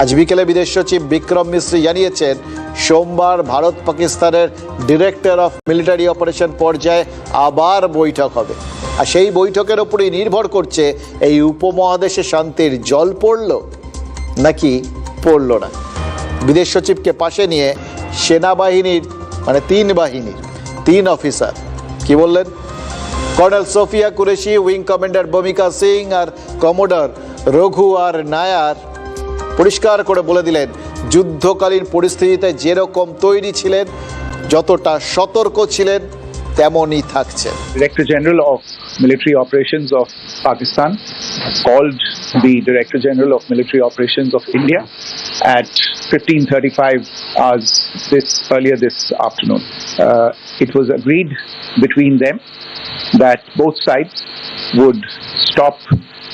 আজ বিকেলে বিদেশ সচিব বিক্রম মিশ্রি জানিয়েছেন, সোমবার ভারত পাকিস্তানের ডিরেক্টর অফ মিলিটারি অপারেশন পর্যায়ে আবার বৈঠক হবে। আর সেই বৈঠকের উপরেই নির্ভর করছে, এই উপমহাদেশে শান্তির জল পড়ল নাকি পড়ল না? বিদেশ সচিবকে পাশে নিয়ে সেনাবাহিনীর মানে তিন বাহিনীর, তিন অফিসার। কি বললেন? Colonel Sofiya Qureshi, wing commander Bhumika Singh আর কমোডার রঘু আর নায়ার পরিষ্কার করে বলে দিলেন, যুদ্ধকালীন পরিস্থিতিতে যেরকম তৈরি ছিলেন, যতটা সতর্ক ছিলেন, তেমনই থাকছে। Director general of military operations of Pakistan called the director general of military operations of India at fifteen thirty five আজ this earlier this it was agreed between them that both sides would stop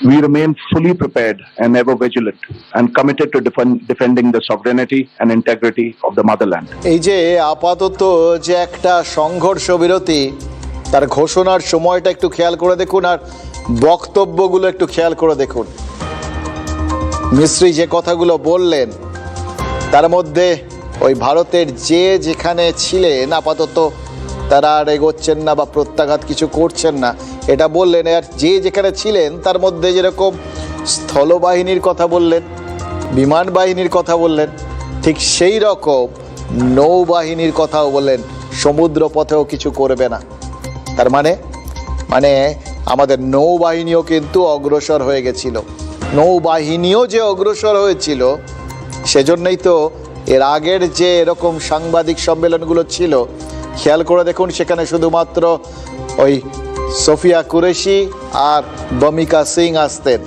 We remain fully prepared and ever vigilant and committed to defend, defending the sovereignty and integrity of the motherland. এই যে আপাতত যে একটা সংঘর্ষ বিরতি তার ঘোষণার সময়টা একটু খেয়াল করে দেখুন আর বক্তব্যগুলো একটু খেয়াল করে দেখুন মিস্ত্রি যে কথাগুলো বললেন তার মধ্যে ওই ভারতের যে যেখানে ছিলেন আপাতত তারা আর এগোচ্ছেন না বা প্রত্যাঘাত কিছু করছেন না। এটা বললেন, আর যে যেখানে ছিলেন, তার মধ্যে যেরকম স্থলবাহিনীর কথা বললেন, বিমান বাহিনীর কথা বললেন, ঠিক সেই রকম নৌবাহিনীর কথাও বললেন সমুদ্র পথেও কিছু করবে না। তার মানে মানে আমাদের নৌবাহিনীও কিন্তু অগ্রসর হয়ে গেছিল। নৌবাহিনীও যে অগ্রসর হয়েছিল, সেজন্যই তো এর আগের যে এরকম সাংবাদিক সম্মেলনগুলো ছিল খেয়াল করে দেখুন, সেখানে শুধুমাত্র ওই সোফিয়া কুরেশি আর বমিকা সিং আসতেন।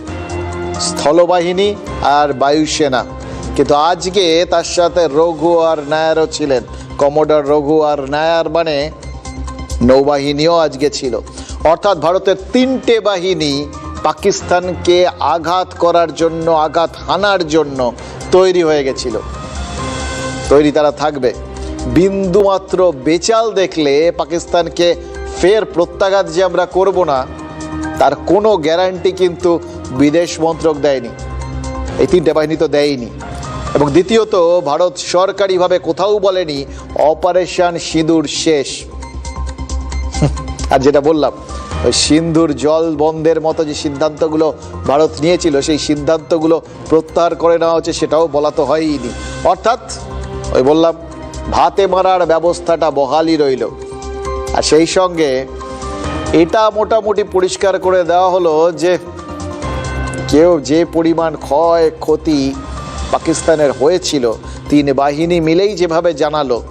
স্থলবাহিনী আর বায়ুসেনা। কিন্তু আজকে তার সাথে রঘু আর নায়ারও ছিলেন। কমোডার রঘু আর নায়ার মানে নৌবাহিনীও আজকে ছিল। অর্থাৎ ভারতের তিনটে বাহিনী পাকিস্তানকে আঘাত করার জন্য, আঘাত হানার জন্য তৈরি হয়ে গেছিল। তৈরি তারা থাকবে। বিন্দুমাত্র বেচাল দেখলে পাকিস্তানকে ফের প্রত্যাঘাত যে আমরা করব না, তার কোনো গ্যারান্টি কিন্তু বিদেশ মন্ত্রক দেয়নি। এই তিনটে বাহিনী তো দেয়নি এবং দ্বিতীয়ত, ভারত সরকারিভাবে কোথাও বলেনি, অপারেশন সিঁদুর শেষ। আর যেটা বললাম সিন্ধুর জল বন্ধের মতো যে সিদ্ধান্তগুলো ভারত নিয়েছিল, সেই সিদ্ধান্তগুলো প্রত্যাহার করে নেওয়া হচ্ছে, সেটাও বলা তো হয়ইনি। অর্থাৎ, ওই বললাম ভাতে মারার ব্যবস্থাটা বহালই রইল। আর সেই সঙ্গে এটা মোটামুটি পরিষ্কার করে দেওয়া হলো যে কেউ যে পরিমাণ ক্ষয়, ক্ষতি পাকিস্তানের হয়েছিল, তিন বাহিনী মিলেই যেভাবে জানালো,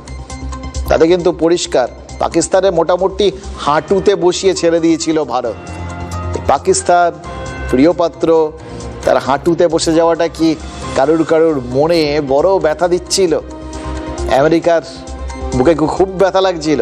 তাতে কিন্তু পরিষ্কার। পাকিস্তানে মোটামুটি হাঁটুতে বসিয়ে ছেড়ে দিয়েছিল ভারত। পাকিস্তান প্রিয়পাত্র তার হাঁটুতে বসে যাওয়াটা কি কারুর কারুর মনে বড় ব্যথা দিচ্ছিল? আমেরিকার বুকে খুব ব্যথা লাগছিল।